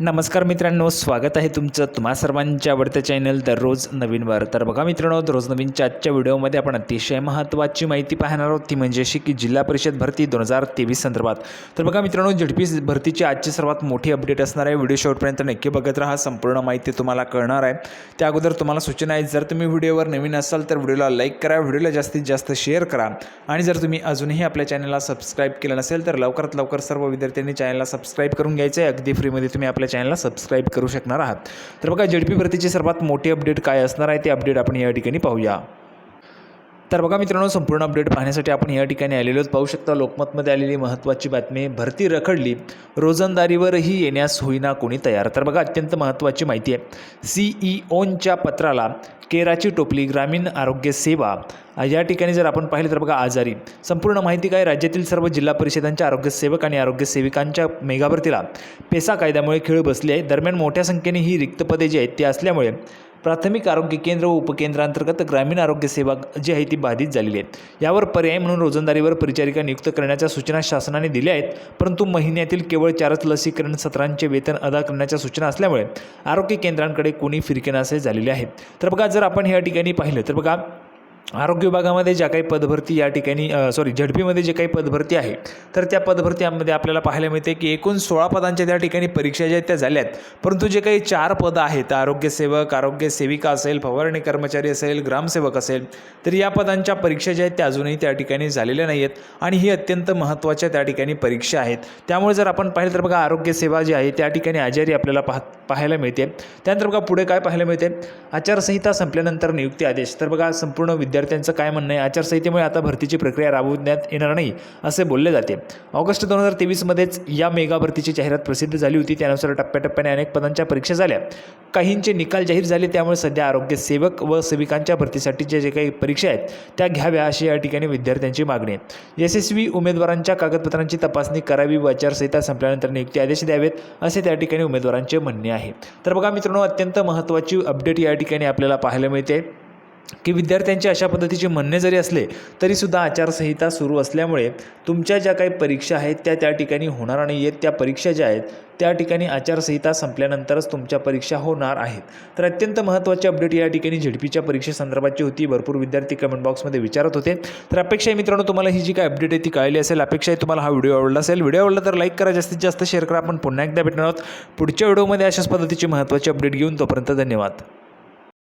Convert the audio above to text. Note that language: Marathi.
नमस्कार मित्रांनो स्वागत आहे तुमचं तुम्हा सर्वांच्या आवडत्या चॅनल दररोज नवीनवर तर बघा मित्रांनो दररोज नवीनच्या आजच्या व्हिडिओमध्ये आपण अतिशय महत्त्वाची माहिती पाहणार आहोत. ती म्हणजे अशी की जिल्हा परिषद भरती दोन हजार तेवीस संदर्भात. तर बघा मित्रांनो झडपी भरतीची आजची सर्वात मोठी अपडेट असणार आहे. व्हिडिओ शेवटपर्यंत नक्की बघत राहा. संपूर्ण माहिती तुम्हाला कळणार आहे. त्या अगोदर तुम्हाला सूचना आहे जर तुम्ही व्हिडिओवर नवीन असाल तर व्हिडिओला लाईक करा व्हिडिओला जास्तीत जास्त शेअर करा. आणि जर तुम्ही अजूनही आपल्या चॅनलला सबस्क्राईब केलं नसेल तर लवकरात लवकर सर्व विद्यार्थ्यांनी चॅनलला सबस्क्राईब करून घ्यायचं आहे. अगदी फ्रीमध्ये तुम्ही आपल्या चॅनलला सबस्क्राईब करू शकणार आहात. तर बघा झेडपी भरतीची सर्वात मोठी अपडेट काय असणार आहे ते अपडेट आपण या ठिकाणी पाहूया. तर बघा मित्रांनो संपूर्ण अपडेट पाहण्यासाठी आपण या ठिकाणी आलेलोच पाहू शकता लोकमतमध्ये आलेली महत्त्वाची बातमी भरती रखडली. रोजंदारीवरही येण्यास होईना कोणी तयार. तर बघा अत्यंत महत्त्वाची माहिती आहे. सी ओनच्या पत्राला केराची टोपली ग्रामीण आरोग्य सेवा. या ठिकाणी जर आपण पाहिलं तर बघा आजारी. संपूर्ण माहिती काय? राज्यातील सर्व जिल्हा परिषदांच्या आरोग्य सेवक आणि आरोग्य सेविकांच्या मेगाभरतीला. पेसा कायद्यामुळे खेळ बसली आहे. दरम्यान मोठ्या संख्येने ही रिक्त पदे जी आहेत ती असल्यामुळे प्राथमिक आरोग्य केंद्र व उपकेंद्रांतर्गत ग्रामीण आरोग्य सेवा जी आहे ती बाधित झालेली आहे यावर पर्याय म्हणून रोजंदारीवर परिचारिका नियुक्त करण्याच्या सूचना शासनाने दिल्या आहेत परंतु महिन्यातील केवळ चारच लसीकरण सत्रांचे वेतन अदा करण्याच्या सूचना असल्यामुळे आरोग्य केंद्रांकडे कोणी फिरके नसे झालेले आहेत. तर बघा जर आपण ह्या ठिकाणी पाहिलं तर बघा आरोग्य विभागामध्ये ज्या काही पदभरती या ठिकाणी सॉरी झडपीमध्ये जे काही पदभरती आहे तर त्या पदभरतीमध्ये आपल्याला पाहायला मिळते की एकूण सोळा पदांच्या त्या ठिकाणी परीक्षा ज्या आहेत त्या आहेत परंतु जे काही चार पदं आहेत आरोग्यसेवक आरोग्यसेविका असेल फवारणी कर्मचारी असेल ग्रामसेवक असेल तर या पदांच्या परीक्षा ज्या आहेत त्या अजूनही त्या ठिकाणी झालेल्या नाही आहेत आणि ही अत्यंत महत्त्वाच्या त्या ठिकाणी परीक्षा आहेत. त्यामुळे जर आपण पाहिलं तर बघा आरोग्यसेवा जी आहे त्या ठिकाणी आजारी आपल्याला पाह पाहायला मिळते. त्यानंतर बघा पुढे काय पाहायला मिळते? आचारसंहिता संपल्यानंतर नियुक्ती आदेश. तर बघा संपूर्ण विद्या विद्यार्थ्यांचं काय म्हणणं आहे? आचारसंहितेमुळे आता भरतीची प्रक्रिया राबवण्यात येणार नाही असे बोलले जाते. ऑगस्ट दोन हजार तेवीसमध्येच या मेगा भरतीची जाहिरात प्रसिद्ध झाली होती. त्यानुसार टप्प्याटप्प्याने अनेक पदांच्या परीक्षा झाल्या. काहींचे निकाल जाहीर झाले त्यामुळे सध्या आरोग्य सेवक व सेविकांच्या भरतीसाठीच्या जे काही परीक्षा आहेत त्या घ्याव्या अशी या ठिकाणी विद्यार्थ्यांची मागणी आहे. यशस्वी उमेदवारांच्या कागदपत्रांची तपासणी करावी व आचारसंहिता संपल्यानंतर नियुक्ती आदेश द्यावेत असे त्या ठिकाणी उमेदवारांचे म्हणणे आहे. तर बघा मित्रांनो अत्यंत महत्त्वाची अपडेट या ठिकाणी आपल्याला पाहायला मिळते. की विद्यार्थ्यांचे अशा पद्धतीचे म्हणणे जरी असले तरीसुद्धा आचारसंहिता सुरू असल्यामुळे तुमच्या ज्या काही परीक्षा आहेत त्या त्या ठिकाणी होणार नाही आहेत त्या परीक्षा ज्या आहेत त्या ठिकाणी आचारसंहिता संपल्यानंतरच तुमच्या परीक्षा होणार आहेत. तर अत्यंत महत्त्वाची अपडेट या ठिकाणी झेडपीच्या परीक्षेसंदर्भातची होती. भरपूर विद्यार्थी कमेंट बॉक्समध्ये विचारत होते. तर अपेक्षा आहे मित्रांनो तुम्हाला ही जी काय अपडेट आहे ती कळली असेल. अपेक्षा आहे तुम्हाला हा व्हिडिओ आवडला असेल. व्हिडिओ आवडला तर लाईक करा. जास्तीत जास्त शेअर करा. आपण पुन्हा एकदा भेटणार आहोत. पुढच्या व्हिडिओमध्ये अशाच पद्धतीची महत्त्वाची अपडेट घेऊन तोपर्यंत धन्यवाद.